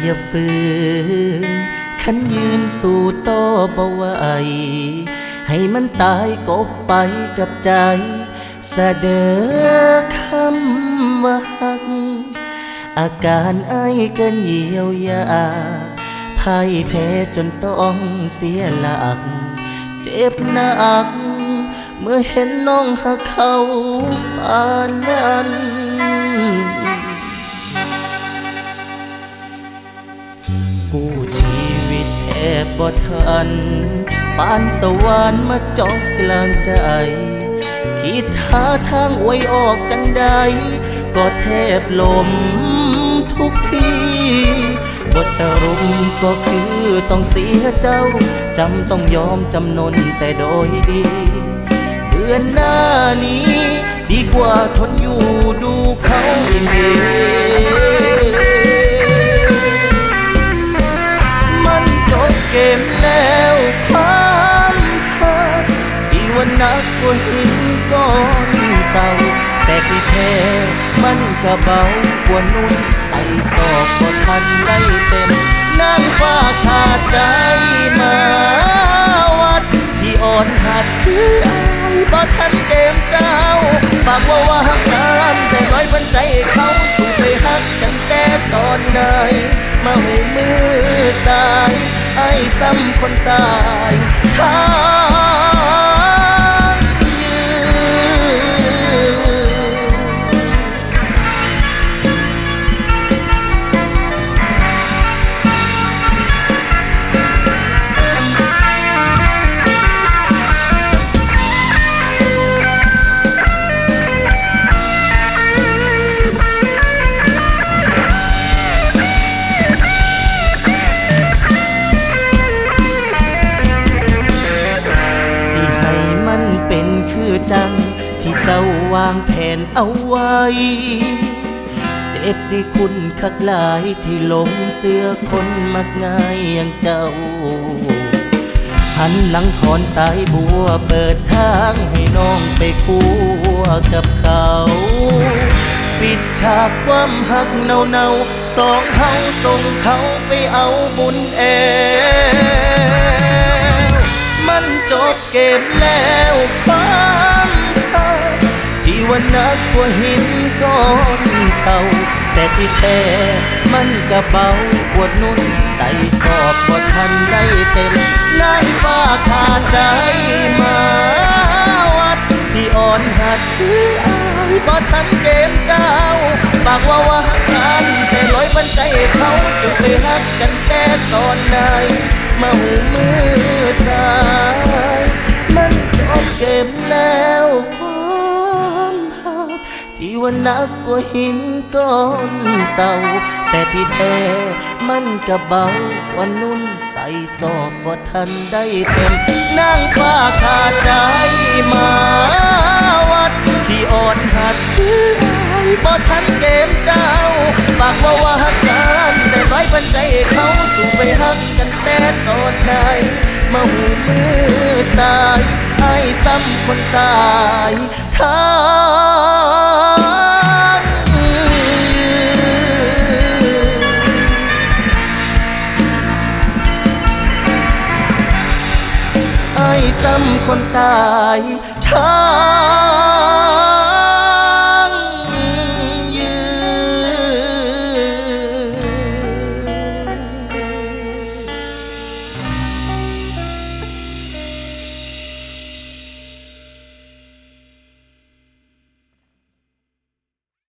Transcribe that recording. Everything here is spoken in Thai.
อย่าฝืนขันยืนสู่ต่อบ่ไหวให้มันตายกบไปกับใจเสดอคำว่าหัก อาการไอเกินเยียวยาพ่ายแพ้จนต้องเสียหลัก เจ็บหนัก เมื่อเห็นน้องหักเขาปานนั้น กู้ชีวิตแทบบ่ทันปานสวรรค์มาจอกกลางใจ คิดหาทางอวยออกจังใด ก็แทบลมทุกทีบทสรุปก็คือต้องเสียเจ้า จำต้องยอมจำนนแต่โดยดี เดือนหน้านี้ ดีกว่าทนอยู่ดูเขาอินเดี กกว่าหินก้อนเศร้าแต่ที่แท้มันก็เบากว่านุ่นใส่ศอกก็ทันได้เต็มนางฟ้าขาดใจมาวัด ที่อ่อนหัดคืออายบ่ทันเกมเจ้าปากว่าว่าหักกันแต่ร้อยพันใจเขาสู่ไปหักกันแต่ตอนไหนมาหูมือสายไอ้ซ้ำคนตายทา เป็นคือจัง ที่เจ้าวางแผนเอาไว้ เจ็บได้คุณคักหลายที่หลงเสื้อคนมักง่ายอย่างเจ้า หันหลังถอนสายบัวเปิดทางให้น้องไปคู่กับเขาปิดฉากความหักเนาเนาๆสองเฮาส่งเขาไปเอาบุญแอวมันจบ เกมแล้วความหักที่วันนักกว่าหินก้อนเศร้าแต่ที่แท้มันกระเบากว่านุ่นใส่สอบกว่าทันได้เต็มนางฟ้าขาดใจมาวัด ที่อ่อนหัดคืออายบ่ทันเกมเจ้าปากว่าว่าหักกันแต่ลอยปันใจเขาสุดไปหักกันแต่ตอนไหนมาหูมือสาย จบเกมแล้วความหักที่ว่านักกว่าหินก้อนเศร้า แต่ที่แท้มันก็เบากว่านุ่นใส่สอบบ่ทันได้เต็มนางฟ้าขาดใจมาวัด ที่อ่อนหัดคืออายบ่ทันเกมเจ้าปากว่าว่าหักกันแต่ร้อยพันใจเขาสู่ไปหักกันแต่ตอนไหนมาหูมือสาย ซ้ำคนตายทางยืนไอ้ซ้ำคนตายทาง